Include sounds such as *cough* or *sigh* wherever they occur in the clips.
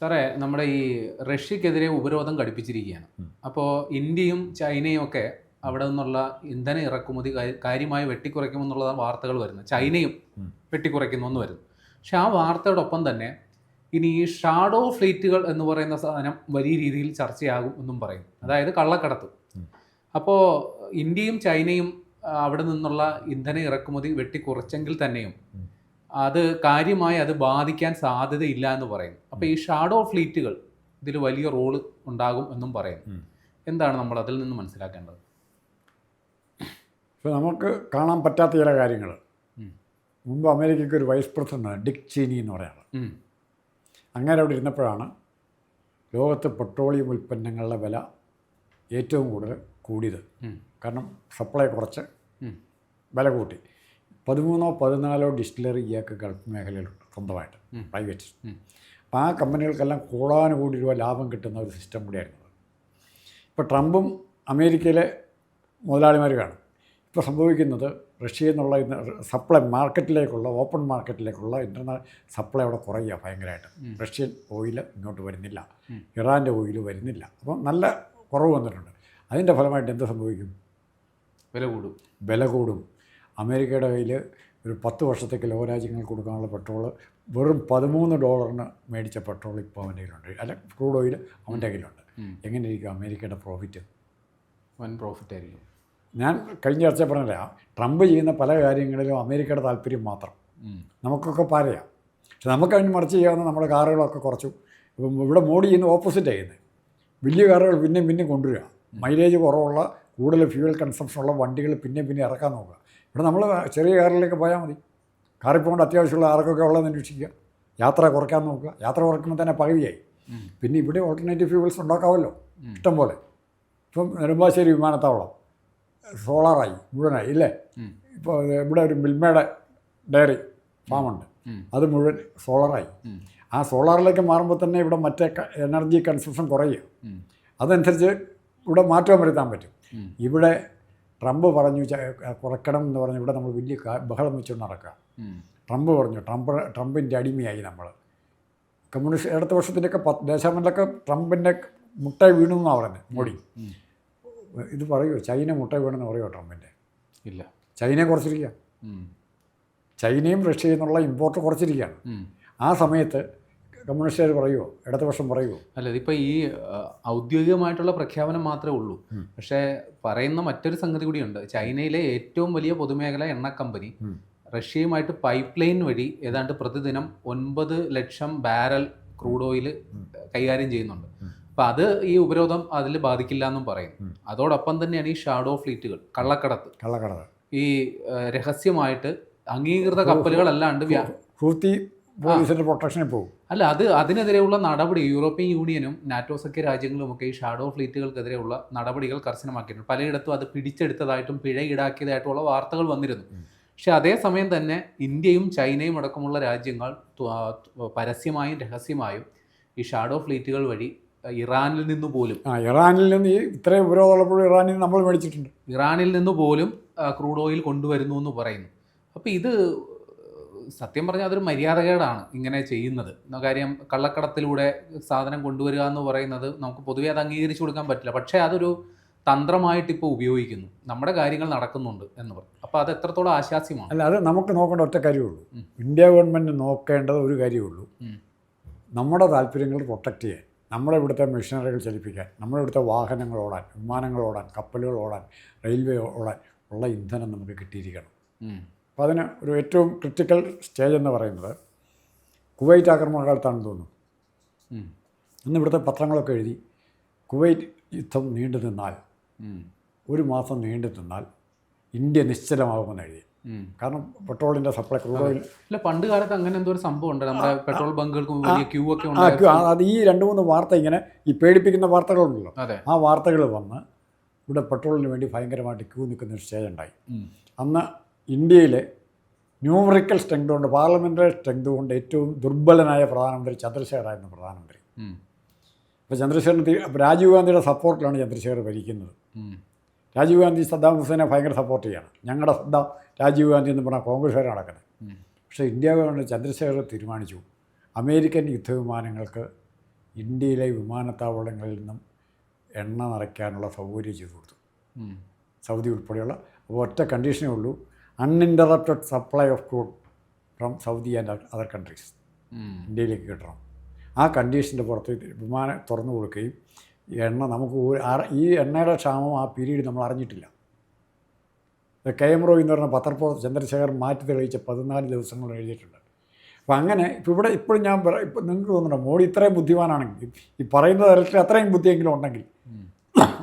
സാറേ നമ്മുടെ ഈ റഷ്യക്കെതിരെ ഉപരോധം ഘടിപ്പിച്ചിരിക്കുകയാണ്. അപ്പോൾ ഇന്ത്യയും ചൈനയും ഒക്കെ അവിടെ നിന്നുള്ള ഇന്ധന ഇറക്കുമതി കാര്യമായി വെട്ടിക്കുറയ്ക്കുമെന്നുള്ള വാർത്തകൾ വരുന്നത്. ചൈനയും. വെട്ടിക്കുറയ്ക്കുന്നു എന്ന് വരുന്നു. പക്ഷെ ആ വാർത്തയോടൊപ്പം തന്നെ ഇനി ഈ ഷാഡോ ഫ്ലീറ്റുകൾ എന്ന് പറയുന്ന സാധനം വലിയ രീതിയിൽ ചർച്ചയാകും എന്നും പറയും. അതായത് കള്ളക്കടത്ത്. അപ്പോൾ ഇന്ത്യയും ചൈനയും അവിടെ നിന്നുള്ള ഇന്ധന ഇറക്കുമതി വെട്ടിക്കുറച്ചെങ്കിൽ തന്നെയും. അത് കാര്യമായി അത് ബാധിക്കാൻ സാധ്യതയില്ല എന്ന് പറയുന്നു അപ്പോൾ ഈ ഷാഡോ ഫ്ലീറ്റുകൾ ഇതിൽ വലിയ റോൾ ഉണ്ടാകും എന്നും പറയുന്നു എന്താണ് നമ്മൾ അതിൽ നിന്ന് മനസ്സിലാക്കേണ്ടത്? ഇപ്പോൾ നമുക്ക് കാണാൻ പറ്റാത്ത ചില കാര്യങ്ങൾ. മുമ്പ് അമേരിക്കയ്ക്ക് ഒരു വൈസ് പ്രസിഡന്റ് ഡിക് ചീനി എന്ന് പറയുന്നത്. അങ്ങനെ അവിടെ ഇരുന്നപ്പോഴാണ് ലോകത്ത് പെട്രോളിയം ഉൽപ്പന്നങ്ങളുടെ വില ഏറ്റവും കൂടുതൽ കൂടിയത്. കാരണം സപ്ലൈ കുറച്ച് വില കൂട്ടി. പതിമൂന്നോ പതിനാലോ ഡിസ്റ്റിലറി ഇയാൾക്ക് ഗൾഫ് മേഖലയിലുണ്ട് സ്വന്തമായിട്ട് പ്രൈവറ്റ്. അപ്പോൾ ആ കമ്പനികൾക്കെല്ലാം കോടാനുകൂടി രൂപ ലാഭം കിട്ടുന്ന ഒരു സിസ്റ്റം കൂടിയായിരുന്നു. ഇപ്പോൾ ട്രംപും അമേരിക്കയിലെ മുതലാളിമാർ കാണും. ഇപ്പോൾ സംഭവിക്കുന്നത് റഷ്യയിൽ നിന്നുള്ള സപ്ലൈ മാർക്കറ്റിലേക്കുള്ള ഓപ്പൺ മാർക്കറ്റിലേക്കുള്ള ഇന്റർനൽ സപ്ലൈ അവിടെ കുറയുക ഭയങ്കരമായിട്ട്. റഷ്യൻ ഓയിൽ ഇങ്ങോട്ട് വരുന്നില്ല. ഇറാന്റെ ഓയിൽ വരുന്നില്ല. അപ്പം നല്ല കുറവ് വന്നിട്ടുണ്ട്. അതിന്റെ ഫലമായിട്ട് എന്ത് സംഭവിക്കും? വില കൂടും. വില കൂടും. അമേരിക്കയുടെ കയ്യിൽ ഒരു പത്ത് വർഷത്തേക്ക് ലോകരാജ്യങ്ങൾക്ക് കൊടുക്കാനുള്ള പെട്രോൾ വെറും പതിമൂന്ന് ഡോളറിന് മേടിച്ച പെട്രോൾ ഇപ്പോൾ അവന്റെ കയ്യിലുണ്ട്. അല്ല ക്രൂഡ് ഓയിൽ അവന്റെ കയ്യിലുണ്ട്. എങ്ങനെ എങ്ങനെയിരിക്കും അമേരിക്കയുടെ പ്രോഫിറ്റ് വൻ പ്രോഫിറ്റ് ആയിരിക്കും. ഞാൻ കഴിഞ്ഞ ചർച്ച പറഞ്ഞില്ല ട്രംപ് ചെയ്യുന്ന പല കാര്യങ്ങളിലും അമേരിക്കയുടെ താല്പര്യം മാത്രം. നമുക്കൊക്കെ പാരയാം. പക്ഷെ നമുക്ക് അതിന് മറിച്ച് ചെയ്യാവുന്ന നമ്മുടെ കാറുകളൊക്കെ കുറച്ചു. ഇപ്പം ഇവിടെ മോഡി ചെയ്യുന്ന ഓപ്പോസിറ്റ് ചെയ്യുന്നത് വലിയ കാറുകൾ പിന്നെയും പിന്നെയും കൊണ്ടുവരിക. മൈലേജ് കുറവുള്ള കൂടുതൽ ഫ്യൂവൽ കൺസംഷൻ ഉള്ള വണ്ടികൾ പിന്നെയും പിന്നെ ഇറക്കാൻ നോക്കുക. ഇവിടെ നമ്മൾ ചെറിയ കാറിലേക്ക് പോയാൽ മതി. കാറിൽ പോകേണ്ട അത്യാവശ്യമുള്ള ആർക്കൊക്കെ ഉള്ളതെന്ന് അന്വേഷിക്കുക യാത്ര കുറയ്ക്കാൻ നോക്കുക. യാത്ര കുറയ്ക്കുമ്പോൾ തന്നെ പകുതിയായി. പിന്നെ ഇവിടെ ഓൾട്ടർനേറ്റീവ് ഫ്യൂവൽസ് ഉണ്ടാക്കാമല്ലോ. ഇഷ്ടംപോലെ. ഇഷ്ടം പോലെ ഇപ്പം നെടുമ്പാശ്ശേരി വിമാനത്താവളം സോളാറായി മുഴുവനായി ഇല്ലേ? ഇപ്പോൾ ഇവിടെ ഒരു മിൽമയുടെ ഡയറി ഫാമുണ്ട്. അത് മുഴുവൻ സോളാറായി. ആ സോളാറിലേക്ക് മാറുമ്പോൾ തന്നെ ഇവിടെ മറ്റേ എനർജി കൺസപ്ഷൻ കുറയുക. അതനുസരിച്ച് ഇവിടെ മാറ്റം വരുത്താൻ പറ്റും. ഇവിടെ ട്രംപ് പറഞ്ഞു കുറക്കണം കുറയ്ക്കണം എന്ന് പറഞ്ഞു ഇവിടെ നമ്മൾ വലിയ ബഹളം വെച്ചുകൊണ്ട് നടക്കുക. ട്രംപ് പറഞ്ഞു ട്രംപ് ട്രംപിന്റെ അടിമയായി നമ്മൾ. കമ്മ്യൂണിസ്റ്റ് അടുത്ത വർഷത്തിന്റെയൊക്കെ പത്ത് ദേശാമെല്ലൊക്കെ ട്രംപിന്റെ മുട്ട വീണു എന്നാണ് പറയുന്നത് മോഡി. ഇത് പറയുമോ ചൈന മുട്ട വീണെന്ന് പറയുമോ ട്രംപിന്റെ? ഇല്ല. ചൈനയെ കുറച്ചിരിക്കുക. ചൈനയും റഷ്യയിൽ നിന്നുള്ള ഇമ്പോർട്ട് കുറച്ചിരിക്കുകയാണ്. ആ സമയത്ത് കമ്മ്യൂണിസ്റ്റുകാർ പറയുമോ ഇടതുപക്ഷം പറയുമോ അല്ല ഇതിപ്പോൾ ഈ ഔദ്യോഗികമായിട്ടുള്ള പ്രഖ്യാപനം മാത്രമേ ഉള്ളൂ. പക്ഷേ പറയുന്ന മറ്റൊരു സംഗതി കൂടിയുണ്ട്. ചൈനയിലെ ഏറ്റവും വലിയ പൊതുമേഖല എണ്ണ കമ്പനി റഷ്യയുമായിട്ട് പൈപ്പ് ലൈൻ വഴി ഏതാണ്ട് പ്രതിദിനം ഒൻപത് ലക്ഷം ബാരൽ ക്രൂഡ് ഓയിൽ കൈകാര്യം ചെയ്യുന്നുണ്ട്. അപ്പം അത് ഈ ഉപരോധം അതിൽ ബാധിക്കില്ല എന്നും പറയുന്നു. അതോടൊപ്പം തന്നെയാണ് ഈ ഷാഡോ ഫ്ലീറ്റുകൾ കള്ളക്കടത്ത്. കള്ളക്കടത്ത്. ഈ രഹസ്യമായിട്ട് അംഗീകൃത കപ്പലുകളല്ലാണ്ട് ഹൂത്തി പോലീസിന്റെ പ്രൊട്ടക്ഷനിൽ പോകും. അല്ല അത് അതിനെതിരെയുള്ള നടപടി യൂറോപ്യൻ യൂണിയനും നാറ്റോ സഖ്യ രാജ്യങ്ങളുമൊക്കെ ഈ ഷാഡോ ഫ്ലീറ്റുകൾക്കെതിരെയുള്ള നടപടികൾ കർശനമാക്കിയിട്ടുണ്ട്. പലയിടത്തും അത് പിടിച്ചെടുത്തതായിട്ടും പിഴ ഈടാക്കിയതായിട്ടുള്ള വാർത്തകൾ വന്നിരുന്നു. പക്ഷെ അതേസമയം തന്നെ ഇന്ത്യയും ചൈനയും അടക്കമുള്ള രാജ്യങ്ങൾ പരസ്യമായും രഹസ്യമായും ഈ ഷാഡോ ഫ്ലീറ്റുകൾ വഴി ഇറാനിൽ നിന്ന് പോലും ആ ഇറാനിൽ നിന്ന് ഇത്രയും ഉപരോധമുള്ളപ്പോൾ ഇറാനിൽ നമ്മൾ മേടിച്ചിട്ടുണ്ട്. ഇറാനിൽ നിന്ന് പോലും ക്രൂഡ് ഓയിൽ കൊണ്ടുവരുന്നു എന്ന് പറയുന്നു. അപ്പോൾ ഇത് സത്യം പറഞ്ഞാൽ അതൊരു മര്യാദകേടാണ് ഇങ്ങനെ ചെയ്യുന്നത്. കാര്യം കള്ളക്കടത്തിലൂടെ സാധനം കൊണ്ടുവരിക എന്ന് പറയുന്നത് നമുക്ക് പൊതുവേ അത് അംഗീകരിച്ചു കൊടുക്കാൻ പറ്റില്ല. പക്ഷേ അതൊരു തന്ത്രമായിട്ട് ഇപ്പോൾ ഉപയോഗിക്കുന്നു. നമ്മുടെ കാര്യങ്ങൾ നടക്കുന്നുണ്ട് എന്ന് പറയും അപ്പോൾ അത് എത്രത്തോളം ആശാസ്യമാണ് അല്ല അത് നമുക്ക് നോക്കേണ്ട ഒറ്റ കാര്യമുള്ളൂ. ഇന്ത്യ ഗവൺമെന്റ് നോക്കേണ്ടത് ഒരു കാര്യമുള്ളൂ. നമ്മുടെ താല്പര്യങ്ങൾ പ്രൊട്ടക്റ്റ് ചെയ്യാൻ നമ്മുടെ ഇവിടുത്തെ മെഷീനറികൾ ചലിപ്പിക്കാൻ നമ്മുടെ ഇവിടുത്തെ വാഹനങ്ങൾ ഓടാൻ വിമാനങ്ങൾ ഓടാൻ കപ്പലുകൾ ഓടാൻ റെയിൽവേ ഓടാൻ ഉള്ള ഇന്ധനം നമുക്ക് കിട്ടിയിരിക്കണം. അപ്പോൾ അതിന് ഒരു ഏറ്റവും ക്രിട്ടിക്കൽ സ്റ്റേജ് എന്ന് പറയുന്നത് കുവൈറ്റ് ആക്രമണ കാലത്താണെന്ന് തോന്നുന്നു. ഇന്ന് ഇവിടുത്തെ പത്രങ്ങളൊക്കെ എഴുതി കുവൈറ്റ് യുദ്ധം നീണ്ടു നിന്നാൽ. ഒരു മാസം നീണ്ടു നിന്നാൽ ഇന്ത്യ നിശ്ചലമാകുമെന്ന് എഴുതി. കാരണം പെട്രോളിന്റെ സപ്ലൈ ക്രൂഡ് ഓയിൽ അല്ല പണ്ട് കാലത്ത് അങ്ങനെ എന്തോ ഒരു സംഭവം ഉണ്ട്. നമ്മുടെ പെട്രോൾ ബങ്കുകൾക്ക് വലിയ ക്യൂ ഒക്കെ ഉണ്ട് അത് ഈ രണ്ട് മൂന്ന് വാർത്ത ഇങ്ങനെ ഈ പേടിപ്പിക്കുന്ന വാർത്തകളുണ്ടല്ലോ. ആ വാർത്തകൾ വന്ന് ഇവിടെ പെട്രോളിന് വേണ്ടി ഭയങ്കരമായിട്ട് ക്യൂ നിൽക്കുന്ന ഒരു സ്റ്റേജ് ഉണ്ടായി. അന്ന് ഇന്ത്യയിലെ ന്യൂമറിക്കൽ സ്ട്രെങ്ത് കൊണ്ട് പാർലമെന്ററി സ്ട്രെങ്ത് കൊണ്ട് ഏറ്റവും ദുർബലനായ പ്രധാനമന്ത്രി ചന്ദ്രശേഖറായിരുന്നു പ്രധാനമന്ത്രി. അപ്പോൾ ചന്ദ്രശേഖരൻ അപ്പോൾ രാജീവ് ഗാന്ധിയുടെ സപ്പോർട്ടിലാണ് ചന്ദ്രശേഖർ ഭരിക്കുന്നത്. രാജീവ് ഗാന്ധി സദ്ദാം ഹുസൈനെ ഭയങ്കര സപ്പോർട്ട് ചെയ്യണം. ഞങ്ങളുടെ സദ്ദാം രാജീവ് ഗാന്ധി എന്ന് പറഞ്ഞാൽ കോൺഗ്രസ്സുകാർ നടക്കുന്നത്. പക്ഷേ ഇന്ത്യ ഗവൺമെന്റ് ചന്ദ്രശേഖർ തീരുമാനിച്ചു. അമേരിക്കൻ യുദ്ധവിമാനങ്ങൾക്ക് ഇന്ത്യയിലെ വിമാനത്താവളങ്ങളിൽ നിന്നും എണ്ണ നിറയ്ക്കാനുള്ള സൗകര്യം ചെയ്തു കൊടുത്തു. സൗദി ഉൾപ്പെടെയുള്ള അപ്പോൾ ഒറ്റ കണ്ടീഷനേ ഉള്ളൂ. Uninterrupted supply of crude from Saudi and other countries. ഇന്ത്യയിലേക്ക് കിട്ടണം. ആ കണ്ടീഷന്റെ പുറത്ത് വിമാനം തുറന്നു കൊടുക്കുകയും എണ്ണ നമുക്ക് ഈ എണ്ണയുടെ ക്ഷാമം ആ പീരീഡ് നമ്മൾ അറിഞ്ഞിട്ടില്ല. കെ എം റോയ് എന്ന് പറഞ്ഞ പത്രപ്പോ ചന്ദ്രശേഖർ മാറ്റി തെളിയിച്ച പതിനാല് ദിവസങ്ങൾ എഴുതിയിട്ടുണ്ട്. അപ്പം അങ്ങനെ ഇപ്പോൾ ഇവിടെ ഇപ്പോഴും ഞാൻ പറ ഇപ്പം നിങ്ങൾക്ക് തോന്നുന്നുണ്ട് മോഡി ഇത്രയും ബുദ്ധിമാനാണെങ്കിൽ ഈ പറയുന്ന തരത്തിൽ അത്രയും ബുദ്ധിയെങ്കിലും ഉണ്ടെങ്കിൽ.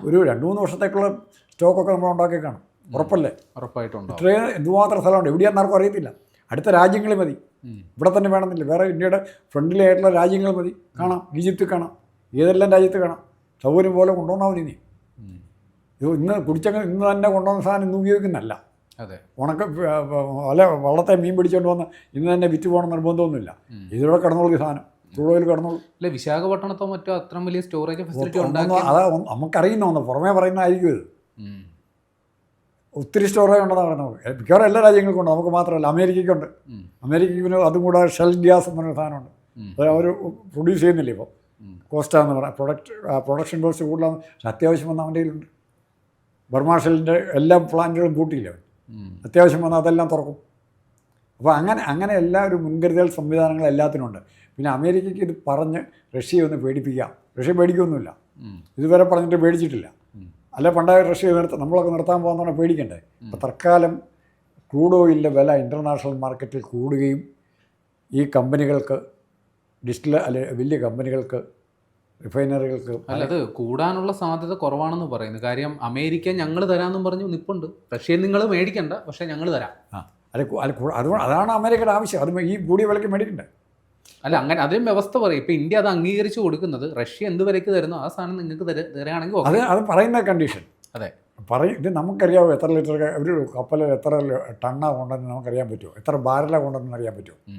ഒരു രണ്ട് മൂന്ന് വർഷത്തേക്കുള്ള സ്റ്റോക്കൊക്കെ നമ്മൾ ഉണ്ടാക്കി കാണും ഉറപ്പല്ലേ? ഉറപ്പായിട്ടുണ്ട് ഇത്രയും എന്തുമാത്രം സ്ഥലമുണ്ട്? എവിടെയാണെന്ന് ആർക്കും അറിയത്തില്ല. അടുത്ത രാജ്യങ്ങൾ മതി. ഇവിടെ തന്നെ വേണമെന്നില്ല. വേറെ ഇന്ത്യയുടെ ഫ്രണ്ടിലായിട്ടുള്ള രാജ്യങ്ങൾ മതി. കാണാം. ഈജിപ്ത് കാണാം. ഏതെല്ലാം രാജ്യത്ത് കാണാം? സൗകര്യം പോലെ കൊണ്ടുപോകണം അവർ നീ. ഉം. ഇത് ഇന്ന് കുടിച്ചങ്ങ് ഇന്ന് തന്നെ കൊണ്ടുവന്ന സാധനം ഇന്ന് ഉപയോഗിക്കുന്നല്ല അതെ. ഉണക്ക വല വള്ളത്തെ മീൻ പിടിച്ചുകൊണ്ട് വന്ന് ഇന്ന് തന്നെ വിറ്റ് പോകണം നിർബന്ധമൊന്നുമില്ല. ഇതിലൂടെ കിടന്നോളൂ സാധനം. ചൂടുവയിൽ കിടന്നോളൂ. അല്ല വിശാഖപട്ടണത്തോ മറ്റോ അത്ര വലിയ സ്റ്റോറേജ് ഫെസിലിറ്റി അതാ നമുക്കറിയുന്ന ഒന്ന് പുറമേ പറയുന്നതായിരിക്കും ഇത്. ഒത്തിരി സ്റ്റോറേജ് ഉണ്ടെന്നാണ് പറയുന്നത് മിക്കവാറും എല്ലാ രാജ്യങ്ങൾക്കും ഉണ്ട്. നമുക്ക് മാത്രമല്ല അമേരിക്കയ്ക്കുണ്ട്. അമേരിക്കയ്ക്ക് പിന്നെ അതും കൂടാതെ ഷെൽ ഗ്യാസ് എന്ന് പറഞ്ഞ സാധനമുണ്ട് അത് അവർ പ്രൊഡ്യൂസ് ചെയ്യുന്നില്ല ഇപ്പോൾ കോസ്റ്റാന്ന് എന്ന് പറയാം. പ്രൊഡക്റ്റ് പ്രൊഡക്ഷൻ കോസ്റ്റ് കൂടുതലാണ് അത്യാവശ്യം വന്ന അവന്റെ കയ്യിലുണ്ട്. ബർമാഷലിന്റെ എല്ലാ പ്ലാന്റുകളും പൂട്ടിയില്ല അവൻ? അത്യാവശ്യം വന്നാൽ അതെല്ലാം തുറക്കും. അപ്പോൾ അങ്ങനെ അങ്ങനെ എല്ലാ ഒരു മുൻകരുതൽ സംവിധാനങ്ങൾ എല്ലാത്തിനും ഉണ്ട്. പിന്നെ അമേരിക്കയ്ക്ക് ഇത് പറഞ്ഞ് റഷ്യയെ ഒന്ന് പേടിപ്പിക്കാം. റഷ്യ പേടിക്കൊന്നുമില്ല. ഇതുവരെ പറഞ്ഞിട്ട് പേടിച്ചിട്ടില്ല. അല്ല പണ്ടായ റഷ്യ നിർത്ത നമ്മളൊക്കെ നിർത്താൻ പോകുന്നതാണ് പേടിക്കണ്ടേ? അപ്പോൾ തൽക്കാലം ക്രൂഡ് ഓയിലിന്റെ വില ഇന്റർനാഷണൽ മാർക്കറ്റിൽ കൂടുകയും ഈ കമ്പനികൾക്ക് ഡിസ്റ്റിൽ അല്ലെ വലിയ കമ്പനികൾക്ക് റിഫൈനറികൾക്ക് അല്ല അത് കൂടാനുള്ള സാധ്യത കുറവാണെന്ന് പറയുന്നു. കാര്യം അമേരിക്ക ഞങ്ങൾ തരാമെന്നും പറഞ്ഞു നിപ്പുണ്ട്. റഷ്യയിൽ നിങ്ങൾ മേടിക്കണ്ട പക്ഷേ ഞങ്ങൾ തരാം. ആ അല്ല അതുകൊണ്ട് അതാണ് അമേരിക്കയുടെ ആവശ്യം. അത് ഈ കൂടിയ വിലയ്ക്ക് മേടിക്കണ്ടേ? അല്ല അങ്ങനെ അതേ വ്യവസ്ഥ പറയും. ഇപ്പൊ ഇന്ത്യ അത് അംഗീകരിച്ചു കൊടുക്കുന്നത് റഷ്യ എന്ത് വിലയ്ക്ക് തരുന്നു? ആ സാധനം നിങ്ങൾക്ക് തര- തരാണെങ്കിൽ അത് അത് പറയുന്ന കണ്ടീഷൻ. അതെ. പറയും ഇത് നമുക്കറിയാമോ എത്ര ലിറ്റർ ഒരു കപ്പലിൽ എത്ര ടണ്ണാ കൊണ്ടെന്ന് നമുക്കറിയാൻ പറ്റുമോ? എത്ര ബാരലാണ് കൊണ്ടെന്ന് അറിയാൻ പറ്റുമോ?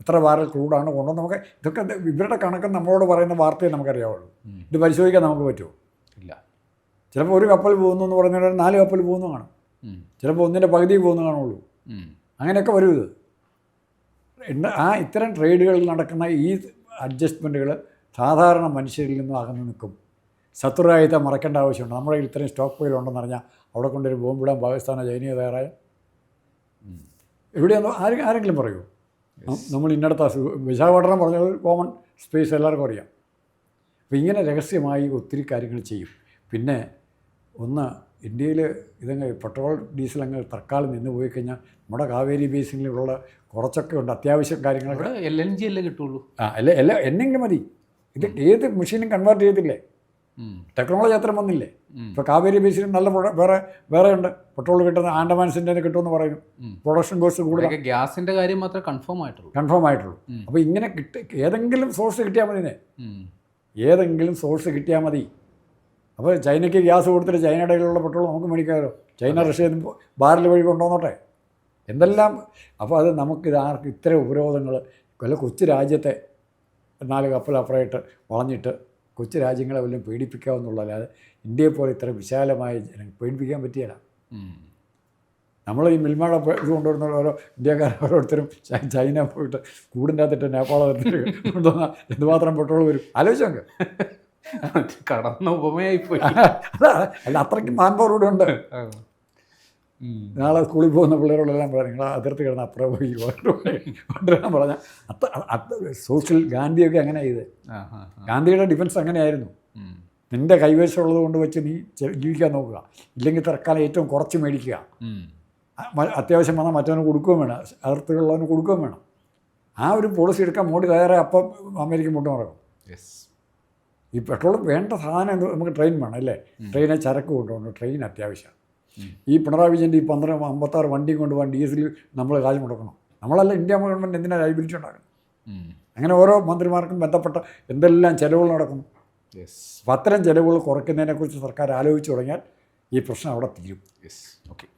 എത്ര ബാരൽ ക്രൂഡാണ് കൊണ്ടുവന്ന് നമുക്ക് ഇതൊക്കെ ഇത് ഇവരുടെ കണക്ക് നമ്മളോട് പറയുന്ന വാർത്തയെ നമുക്കറിയാവുള്ളൂ. ഇത് പരിശോധിക്കാൻ നമുക്ക് പറ്റുമോ? ഇല്ല. ചിലപ്പോൾ ഒരു കപ്പൽ പോകുന്നു എന്ന് പറഞ്ഞാൽ നാല് കപ്പൽ പോകുന്നു കാണും ചിലപ്പോൾ ഒന്നിന്റെ പകുതി പോകുന്നു കാണുള്ളൂ. അങ്ങനെയൊക്കെ വരും ഇത്. ആ ഇത്തരം ട്രേഡുകളിൽ നടക്കുന്ന ഈ അഡ്ജസ്റ്റ്മെന്റുകൾ സാധാരണ മനുഷ്യരിൽ നിന്നും അകന്നു നിൽക്കും. ശത്രുരാജ്യത്തെ മറക്കേണ്ട ആവശ്യമുണ്ട്. നമ്മുടെ ഇത്രയും സ്റ്റോക്ക് പോയി ഉണ്ടെന്ന് പറഞ്ഞാൽ അവിടെ കൊണ്ടൊരു ബോംബിടാൻ പാകിസ്ഥാനോ ചൈനയോ തയ്യാറായ. എവിടെയാണോ ആരും ആരെങ്കിലും പറയൂ. നമ്മൾ ഇന്നടത്ത വിശാഖപട്ടണം പറഞ്ഞത് കോമൺ സ്പേസ് എല്ലാവർക്കും അറിയാം. അപ്പോൾ ഇങ്ങനെ രഹസ്യമായി ഒത്തിരി കാര്യങ്ങൾ ചെയ്യും. പിന്നെ ഒന്ന് ഇന്ത്യയിൽ ഇതങ്ങ് പെട്രോൾ ഡീസൽ അങ്ങ് തൽക്കാലം നിന്ന് പോയി കഴിഞ്ഞാൽ നമ്മുടെ കാവേരി ബേസിനിലുള്ള കുറച്ചൊക്കെ ഉണ്ട് അത്യാവശ്യം കാര്യങ്ങളൊക്കെ. എൽ എൻ ജി അല്ലേ കിട്ടുള്ളൂ? ആ അല്ല എല്ലാ എന്നെങ്കിലും മതി. ഇത് ഏത് മെഷീനും കൺവേർട്ട് ചെയ്തില്ലേ ടെക്നോളജി അത്ര വന്നില്ലേ. ഇപ്പോൾ കാവേരി ബേസിന് നല്ല വേറെ വേറെ ഉണ്ട്. പെട്രോൾ കിട്ടുന്ന ആൻഡമാൻസിന്റെ തന്നെ കിട്ടുമെന്ന് പറയുന്നു. പ്രൊഡക്ഷൻ കോസ്റ്റ് കൂടുതൽ ഗ്യാസിന്റെ കാര്യം മാത്രമേ കൺഫേം ആയിട്ടുള്ളൂ. കൺഫേം ആയിട്ടുള്ളൂ. അപ്പോൾ ഇങ്ങനെ കിട്ടി ഏതെങ്കിലും സോഴ്സ് കിട്ടിയാൽ മതി ഏതെങ്കിലും സോഴ്സ് കിട്ടിയാൽ മതി. അപ്പോൾ ചൈനയ്ക്ക് ഗ്യാസ് കൊടുത്തിട്ട് ചൈനയുടെ കയ്യിലുള്ള പെട്രോൾ നമുക്ക് മേടിക്കാമല്ലോ. ചൈന നിന്ന് ബാരൽ വഴി കൊണ്ടുവന്നോട്ടെ. എന്തെല്ലാം അപ്പോൾ അത് നമുക്കിത് ആർക്ക് ഇത്ര ഉപരോധങ്ങൾ വല്ല കൊച്ചു രാജ്യത്തെ നാല് കപ്പൽ അപ്പുറമായിട്ട് വളഞ്ഞിട്ട് കൊച്ചു രാജ്യങ്ങളെ വല്ലതും പേടിപ്പിക്കാമെന്നുള്ളതല്ലാതെ ഇന്ത്യയെ പോലെ ഇത്ര വിശാലമായ ജനങ്ങൾ പേടിപ്പിക്കാൻ പറ്റിയല്ല. നമ്മൾ ഈ മിൽമയുടെ ഇത് കൊണ്ടുവരുന്ന ഓരോ ഇന്ത്യക്കാർ ഓരോരുത്തരും ചൈന പോയിട്ട് കൂടിന്റെ അകത്തിട്ട് എടുത്തിട്ട് കൊണ്ടുവന്ന എന്തുമാത്രം പെട്രോൾ വരും? ആലോചിച്ച് നോക്ക്. *laughs* കടന്ന ഉപമയായി പോയി അല്ല അത്രയ്ക്ക് മാൻ പവർ ഇവിടെ ഉണ്ട്. നാളെ സ്കൂളിൽ പോകുന്ന പിള്ളേരോടെല്ലാം പറയാം നിങ്ങൾ അതിർത്തി കിടന്ന് അപ്പുറം പോയി കൊണ്ടുവരാൻ പറഞ്ഞ അത്ര സോഷ്യൽ ഗാന്ധിയൊക്കെ അങ്ങനെ ചെയ്ത്. ഗാന്ധിയുടെ ഡിഫൻസ് അങ്ങനെയായിരുന്നു. നിന്റെ കൈവശമുള്ളത് കൊണ്ട് വെച്ച് നീ ജീവിക്കാൻ നോക്കുക. ഇല്ലെങ്കിൽ തൽക്കാലം ഏറ്റവും കുറച്ച് മേടിക്കുക. അത്യാവശ്യം വന്നാൽ മറ്റവന് കൊടുക്കുകയും വേണം. അതിർത്തികളുള്ളവന് കൊടുക്കുകയും വേണം. ആ ഒരു പോളിസി എടുക്കാൻ മോഡി തയ്യാറായി അപ്പം അമേരിക്കൻ മുട്ടുമറക്കും. നടക്കും Yes. ഈ പെട്രോൾ വേണ്ട സാധനം നമുക്ക് ട്രെയിൻ വേണം അല്ലേ? ട്രെയിനെ ചരക്ക് കൊണ്ടുപോകണം. ട്രെയിൻ അത്യാവശ്യമാണ് ഈ പിണറായി വിജയന്റെ ഈ പന്ത്രണ്ട് അമ്പത്താറ് വണ്ടി കൊണ്ടുപോകാൻ ഡീസൽ നമ്മൾ കാശ് മുടക്കണം നമ്മളല്ല ഇന്ത്യ ഗവൺമെന്റ് എന്തിനാ ലൈബിലിറ്റി ഉണ്ടാക്കുന്നത്? അങ്ങനെ ഓരോ മന്ത്രിമാർക്കും ബന്ധപ്പെട്ട എന്തെല്ലാം ചിലവുകൾ നടക്കുന്നു? അത്തരം ചിലവുകൾ കുറയ്ക്കുന്നതിനെക്കുറിച്ച് സർക്കാർ ആലോചിച്ച് തുടങ്ങിയാൽ ഈ പ്രശ്നം അവിടെ തീരും. Yes Okay.